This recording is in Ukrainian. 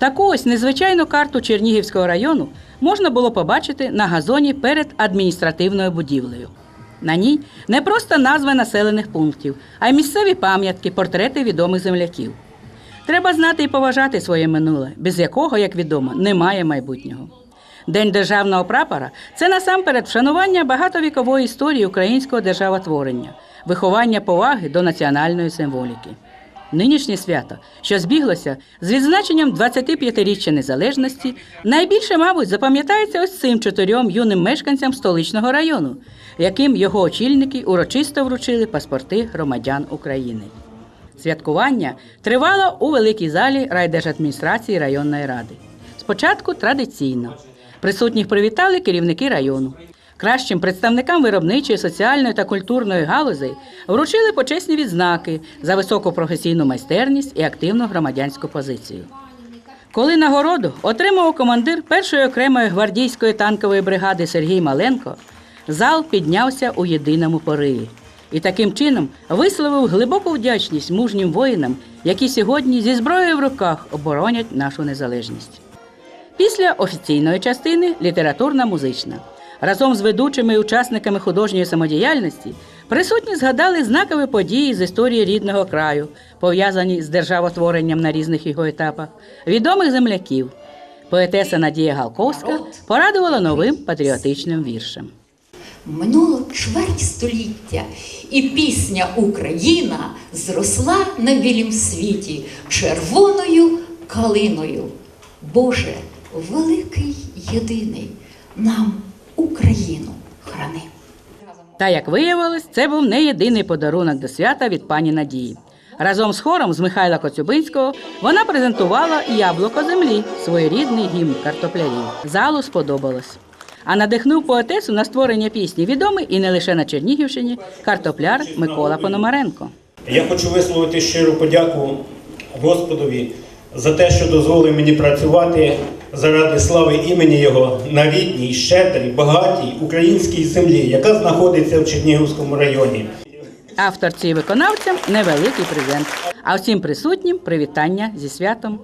Таку ось незвичайну карту Чернігівського району можна було побачити на газоні перед адміністративною будівлею. На ній не просто назви населених пунктів, а й місцеві пам'ятки, портрети відомих земляків. Треба знати і поважати своє минуле, без якого, як відомо, немає майбутнього. День державного прапора це насамперед вшанування багатовікової історії українського державотворення, виховання поваги до національної символіки. Нинішнє свято, що збіглося з відзначенням 25-річчя незалежності, найбільше, мабуть, запам'ятається ось цим чотирьом юним мешканцям столичного району, яким його очільники урочисто вручили паспорти громадян України. Святкування тривало у великій залі райдержадміністрації районної ради. Спочатку традиційно. Присутніх привітали керівники району. Кращим представникам виробничої, соціальної та культурної галузей вручили почесні відзнаки за високу професійну майстерність і активну громадянську позицію. Коли нагороду отримав командир першої окремої гвардійської танкової бригади Сергій Маленко, зал піднявся у єдиному пориві і таким чином висловив глибоку вдячність мужнім воїнам, які сьогодні зі зброєю в руках оборонять нашу незалежність. Після офіційної частини літературна музична. Разом з ведучими і учасниками художньої самодіяльності присутні згадали знакові події з історії рідного краю, пов'язані з державотворенням на різних його етапах, відомих земляків. Поетеса Надія Галковська порадувала новим патріотичним віршем. Минуло чверть століття, і пісня Україна зросла на білім світі червоною калиною. Боже, великий єдиний, нам Україну храни. Та як виявилось, це був не єдиний подарунок до свята від пані Надії. Разом з хором з Михайла Коцюбинського вона презентувала яблуко землі, своєрідний гімн картоплярів. Залу сподобалось. А надихнув поетесу на створення пісні відомий і не лише на Чернігівщині картопляр Микола Пономаренко. Я хочу висловити щиру подяку Господові за те, що дозволив мені працювати заради слави імені Його на рідній, щедрій, багатій українській землі, яка знаходиться в Чернігівському районі. Авторці і виконавцям невеликий презент. А всім присутнім привітання зі святом.